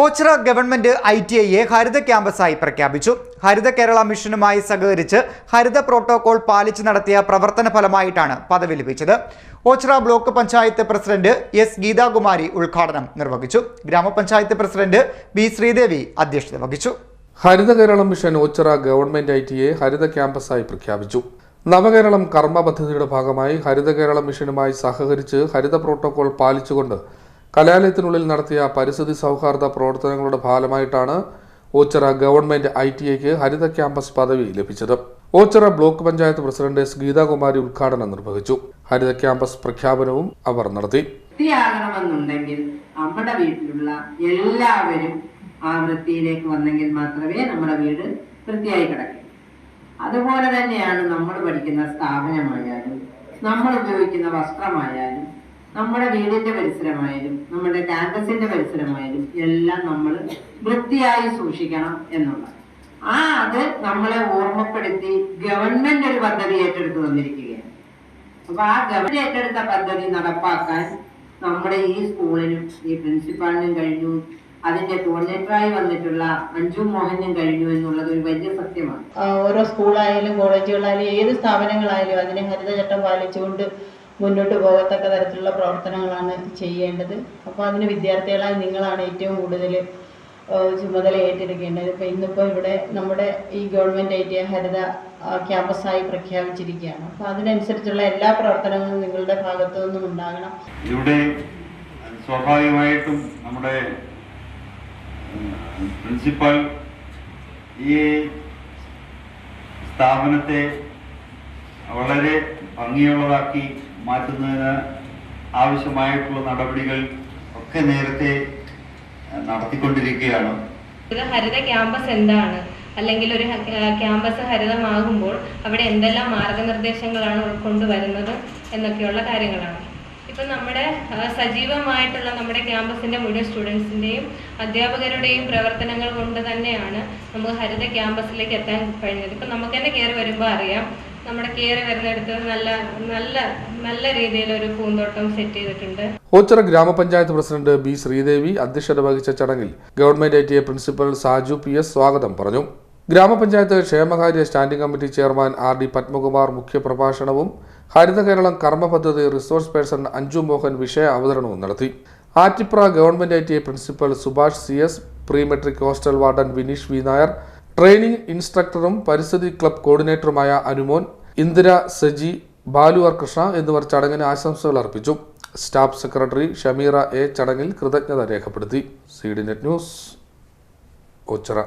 Ochira government I T ഐയെ ഹരിത ക്യാമ്പസായി പ്രഖ്യാപിച്ചു. ഹരിത കേരള മിഷനുമായി സഹകരിച്ച് ഹരിത പ്രോട്ടോകോൾ പാലിച്ചു നടത്തിയ പ്രവർത്തന ഫലമായിട്ടാണ് പദവി ലഭിച്ചത്. Ochira block panchayat president S Geethakumari ഉദ്ഘാടനം നിർവഹിച്ചു. ഗ്രാമപഞ്ചായത്ത് പ്രസിഡന്റ് ബി ശ്രീദേവി അധ്യക്ഷത വഹിച്ചു. Haritha Kerala mission Ochira government I T I ഹരിത ക്യാമ്പസായി പ്രഖ്യാപിച്ചു. നവകേരളം കർമ്മ പദ്ധതിയുടെ ഭാഗമായി ഹരിത കേരള മിഷനുമായി സഹകരിച്ച് ഹരിത പ്രോട്ടോകോൾ പാലിച്ചുകൊണ്ട് കലാലയത്തിനുള്ളിൽ നടത്തിയ പരിസ്ഥിതി സൗഹാർദ്ദ പ്രവർത്തനങ്ങളുടെ ഫലമായിട്ടാണ് ഓച്ചിറ ഗവൺമെന്റ് ഐ ടി എക്ക് ഹരിത ക്യാമ്പസ് പദവി ലഭിച്ചത്. Ochira block panchayat president S Geethakumari ഉദ്ഘാടനം നിർവഹിച്ചു. ഹരിത ക്യാമ്പസ് പ്രഖ്യാപനവും അവർ നടത്തി. വൃത്തിയാകണമെന്നുണ്ടെങ്കിൽ നമ്മുടെ വീട്ടിലുള്ള എല്ലാവരും ആ വൃത്തിയിലേക്ക് വന്നെങ്കിൽ മാത്രമേ നമ്മുടെ വീട് വൃത്തിയായി കിടക്കൂ. അതുപോലെ തന്നെയാണ് നമ്മൾ പഠിക്കുന്ന സ്ഥാപനമായാലും നമ്മൾ ഉപയോഗിക്കുന്ന വസ്ത്രമായാലും നമ്മുടെ വീടിന്റെ പരിസരമായാലും നമ്മുടെ ക്യാമ്പസിന്റെ പരിസരമായാലും എല്ലാം നമ്മൾ വൃത്തിയായി സൂക്ഷിക്കണം എന്നുള്ളത് ആ അത് നമ്മളെ ഓർമ്മപ്പെടുത്തി ഗവൺമെന്റ് ഒരു പദ്ധതി ഏറ്റെടുത്ത് തന്നിരിക്കുകയാണ്. അപ്പൊ ആ ഗവൺമെന്റ് ഏറ്റെടുത്ത പദ്ധതി നടപ്പാക്കാൻ നമ്മുടെ ഈ സ്കൂളിനും ഈ പ്രിൻസിപ്പാളിനും കഴിഞ്ഞു. അതിന്റെ കോർഡിനേറ്ററായി വന്നിട്ടുള്ള അഞ്ജു മോഹനും കഴിഞ്ഞു എന്നുള്ളത് ഒരു വലിയ സത്യമാണ്. ഓരോ സ്കൂളായാലും കോളേജുകളായാലും ഏത് സ്ഥാപനങ്ങളായാലും അതിനെ ഹരിതചട്ടം പാലിച്ചുകൊണ്ട് മുന്നോട്ട് പോകത്തക്ക തരത്തിലുള്ള പ്രവർത്തനങ്ങളാണ് ചെയ്യേണ്ടത്. അപ്പോൾ അതിന് വിദ്യാർത്ഥികളായ നിങ്ങളാണ് ഏറ്റവും കൂടുതൽ ചുമതല ഏറ്റെടുക്കേണ്ടത്. ഇപ്പോൾ ഇന്നിപ്പോൾ ഇവിടെ നമ്മുടെ ഈ ഗവൺമെന്റ് ടി ഹരിത ക്യാമ്പസായി പ്രഖ്യാപിച്ചിരിക്കുകയാണ്. അപ്പോൾ അതിനനുസരിച്ചുള്ള എല്ലാ പ്രവർത്തനങ്ങളും നിങ്ങളുടെ ഭാഗത്തു നിന്നും ഉണ്ടാകണം. ഇവിടെ സ്വാഭാവികമായിട്ടും നമ്മുടെ പ്രിൻസിപ്പൽ ഈ സ്ഥാപനത്തെ വളരെ ഭംഗിയുള്ളതാക്കി മാറ്റുന്നതിന് ആവശ്യമായിട്ടുള്ള നടപടികൾ ഒക്കെ നേരത്തെ നടത്തിക്കൊണ്ടിരിക്കുകയാണ്. ഒരു ഹരിത ക്യാമ്പസ് എന്താണ്? അല്ലെങ്കിൽ ഒരു ക്യാമ്പസ് ഹരിതമാകുമ്പോൾ അവിടെ എന്തെല്ലാം മാർഗനിർദ്ദേശങ്ങളാണ് ഉൾക്കൊണ്ടുവരുന്നത് എന്നൊക്കെയുള്ള കാര്യങ്ങളാണ്. ഇപ്പം നമ്മുടെ സജീവമായിട്ടുള്ള നമ്മുടെ ക്യാമ്പസിന്റെ മുഴുവൻ സ്റ്റുഡൻസിന്റെയും അധ്യാപകരുടെയും പ്രവർത്തനങ്ങൾ കൊണ്ട് തന്നെയാണ് നമുക്ക് ഹരിത ക്യാമ്പസിലേക്ക് എത്താൻ കഴിഞ്ഞത്. ഇപ്പം നമുക്ക് തന്നെ കയറി വരുമ്പോൾ അറിയാം നമ്മുടെ കയറി വരുന്നിടത്ത് നല്ല നല്ല നല്ല രീതിയിൽ ഒരു പൂന്തോട്ടം സെറ്റ് ചെയ്തിട്ടുണ്ട്. ഓച്ചിറ ഗ്രാമപഞ്ചായത്ത് പ്രസിഡന്റ് ബി ശ്രീദേവി അധ്യക്ഷത വഹിച്ച ചടങ്ങിൽ government I T A principal Saju P S സ്വാഗതം പറഞ്ഞു. ഗ്രാമപഞ്ചായത്ത് ക്ഷേമകാര്യ standing committee chairman R D Padmakumar മുഖ്യപ്രഭാഷണവും Haritha Keralam കർമ്മ പദ്ധതി റിസോഴ്സ് പേഴ്സൺ അഞ്ജു മോഹൻ വിഷയ അവതരണവും നടത്തി. Attipra government I T A principal Subhash C S pre metric hostel warden Vineesh V Nair training ഇൻസ്ട്രക്ടറും പരിസ്ഥിതി ക്ലബ് കോർഡിനേറ്ററുമായ അനുമോൻ ഇന്ദിര സജി ബാലു ആർ കൃഷ്ണ എന്നിവർ ചടങ്ങിന് ആശംസകൾ അർപ്പിച്ചു. സ്റ്റാഫ് സെക്രട്ടറി ഷമീറ എ ചടങ്ങിൽ കൃതജ്ഞത രേഖപ്പെടുത്തി. C D net news Ochira